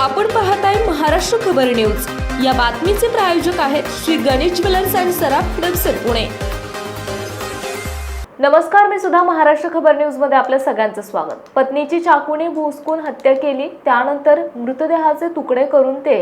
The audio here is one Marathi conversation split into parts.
आपण पाहताय महाराष्ट्र खबर न्यूज. या बातमीचे प्रायोजक आहेत श्री गणेश ज्वेलर्स अँड सराफ हडपसर पुणे. नमस्कार मी सुद्धा महाराष्ट्र खबर न्यूजमध्ये आपल्या सगळ्यांचं स्वागत. पत्नीची चाकूने भोसकून हत्या केली त्यानंतर मृतदेहाचे तुकडे करून ते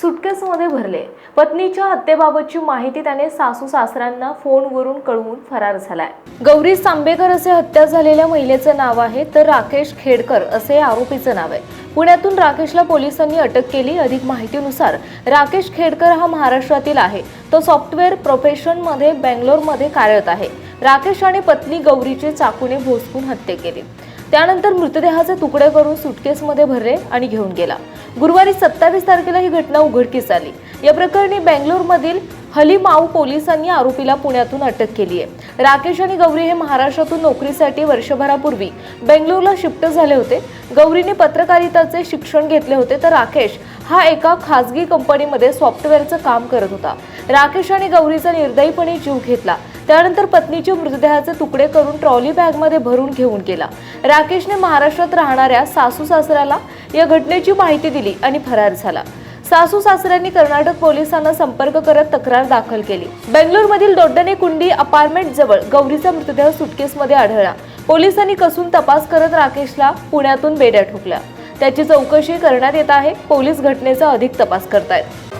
सुटकेसमध्ये भरले. पत्नीच्या हत्येबाबतची माहिती त्याने सासू सासऱ्यांना फोनवरून कळवून फरार झालाय. गौरी सांबेकर असे हत्या झालेल्या महिलेचं नाव आहे तर राकेश खेडकर असे आरोपीचं नाव आहे. पुण्यातून राकेशला पोलिसांनी अटक केली. अधिक माहितीनुसार राकेश खेडकर हा महाराष्ट्रातील आहे. तो सॉफ्टवेअर प्रोफेशनमध्ये बेंगलोरमध्ये कार्यरत आहे. राकेश आणि पत्नी गौरीचे चाकूने भोसकून हत्या केली. त्यानंतर मृतदेहाचे तुकडे करून सुटकेसमध्ये भरले आणि घेऊन गेला. गुरुवारी सत्तावीस तारखेला ही घटना उघडकीस आली. या प्रकरणी बेंगलोरमधील हलीमाऊ पोलिसांनी आरोपीला पुण्यातून अटक केली आहे. राकेश आणि गौरी हे महाराष्ट्रातून नोकरीसाठी वर्षभरापूर्वी बेंगलोरला शिफ्ट झाले होते. गौरीने पत्रकारिताचे शिक्षण घेतले होते तर राकेश हा एका खासगी कंपनीमध्ये सॉफ्टवेअरचं काम करत होता. राकेश आणि गौरीचा निर्दयीपणे जीव घेतला. त्यानंतर पत्नीचे मृतदेहाचे तुकडे करून ट्रॉली बॅगमध्ये भरून घेऊन गेला. राकेशने महाराष्ट्रात राहणाऱ्या सासू सासऱ्याला या घटनेची माहिती दिली आणि फरार झाला. सासू सासऱ्यांनी कर्नाटक पोलिसांना संपर्क करत तक्रार दाखल केली. बेंगलोरमधील दोड्डने कुंडी अपार्टमेंट जवळ गौरीचा मृतदेह सुटकेसमध्ये आढळला. पोलिसांनी कसून तपास करत राकेशला पुण्यातून बेड्या ठोकल्या. त्याची चौकशी करण्यात येत आहे. पोलीस घटनेचा अधिक तपास करतायत.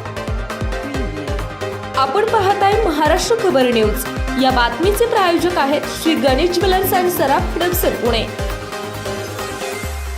आपण पाहत आहे महाराष्ट्र खबर न्यूज. या बातमीचे प्रायोजक आहेत श्री गणेश ज्वेलर्स अँड सराफ हडपसर पुणे.